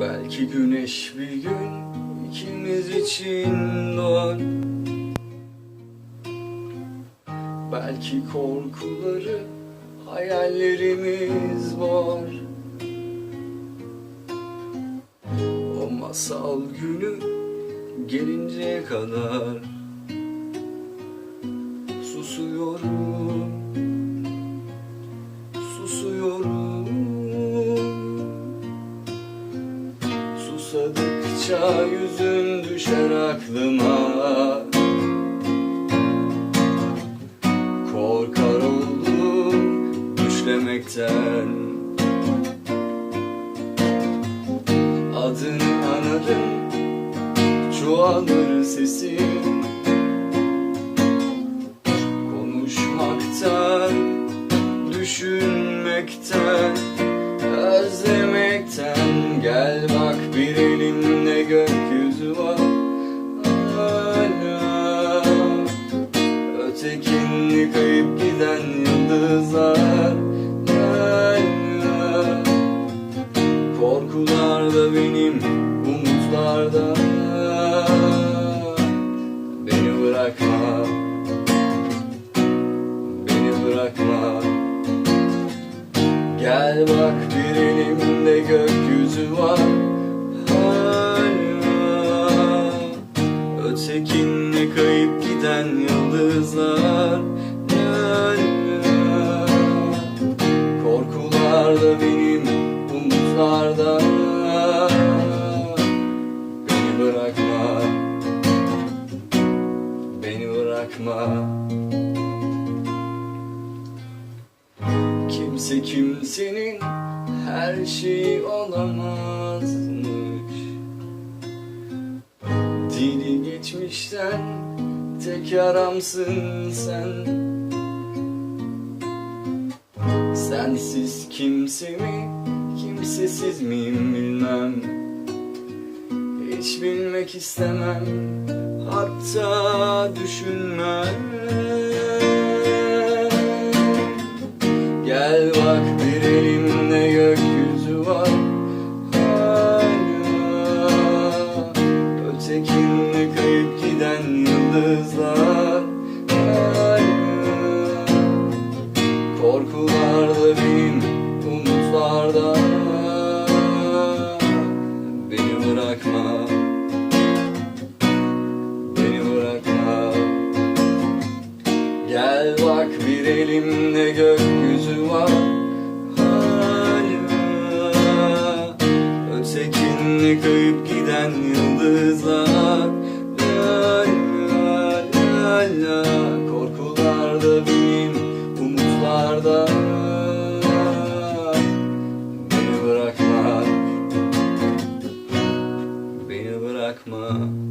Belki güneş bir gün ikimiz için doğar. Belki korkuları hayallerimiz var. O masal günü gelinceye kadar Susuyorum Susadıkça yüzün düşer aklıma. Korkar oldum düşlemekten. Adını anarım çoğalır sesim Konuşmaktan, düşünmekten, kayıp giden yıldızlar. Korkular da benim, umutlar da. Beni bırakma. Beni bırakma. Gel bak bir elimde gökyüzü var. Hala Ötekinde kayıp giden yıldızlar Kimse kimsenin her şeyi olamazmış. Dili geçmişten tek yaramsın sen. Sensiz kimse mi, kimsesiz miyim bilmem Hiç bilmek istemem, hatta düşünmem. Gel bak bir elimde gökyüzü var Hala. Ötekinde kayıp giden yıldızlar elimde gökyüzü var. Hala Ötekinde kayıp giden yıldızlar. La la la la Korkular da benim umutlar da. Beni bırakma. Beni bırakma